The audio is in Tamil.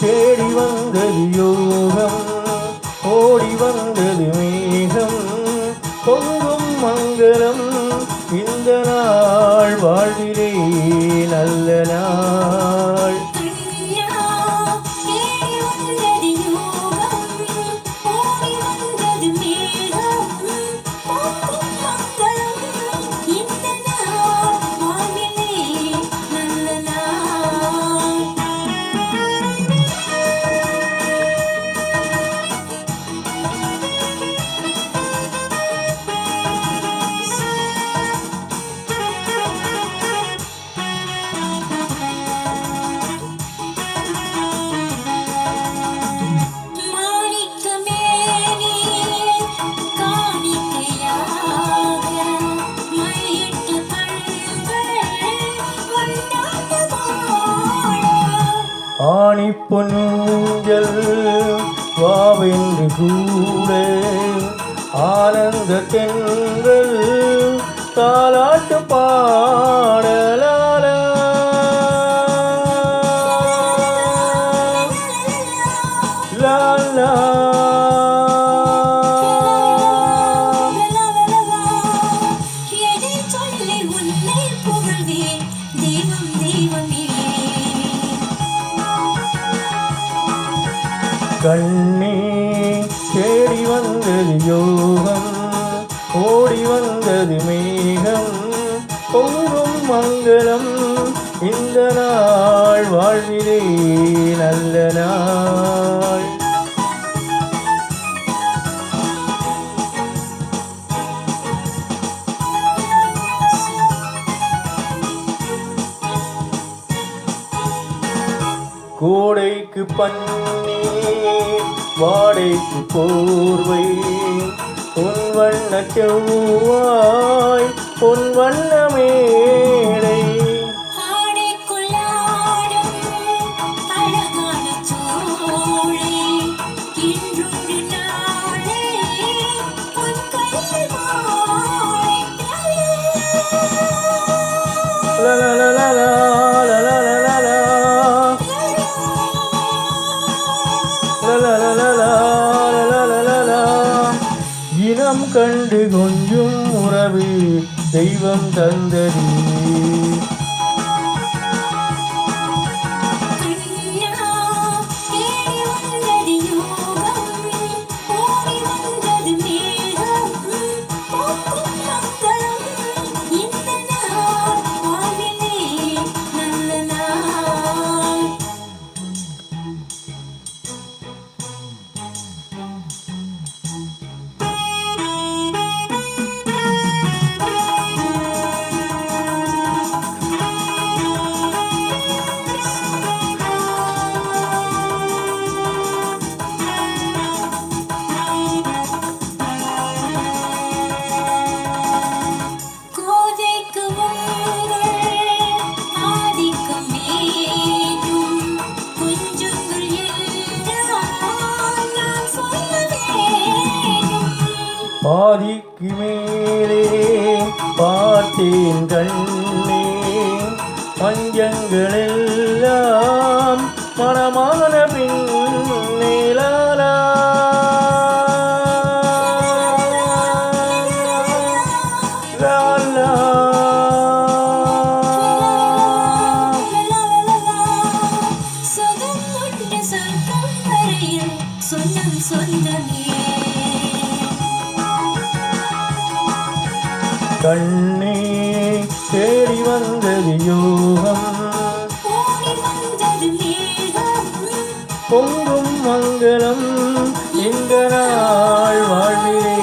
தேடி வந்தது யோகம். ஓடி வந்தது மேகம். பொங்கும் மங்களம். இந்த நாள் வாழ்விலே நல்ல ஆணி வாவென்று கூட ஆனந்த தென்றல் தாலாட்டு பா கண்ணே தேடி வந்தது யோகம் ஓடி வந்தது மேகம். பொங்கும் மங்களம் இந்த நாள் வாழ்விலே நல்ல நாள். கோடைக்கு பன்னீர் வாடைக்கு போர்வை. பொன் வண்ண செவ்வாய் பொன் வண்ண மேடை. இனம் கண்டு கொஞ்சும் உறவு தெய்வம் தந்தது. பாதிக்கு மேலே பார்த்தேன் கண்ணே. பஞ்சங்களெல்லாம் மனமான பின்னேலாலா லாலா. சுகம் சொந்தம் சொந்தமே. கண்ணே தேடி வந்தது யோகம். பொங்கும் மங்களம் இந்த நாள் வாழ்விலே.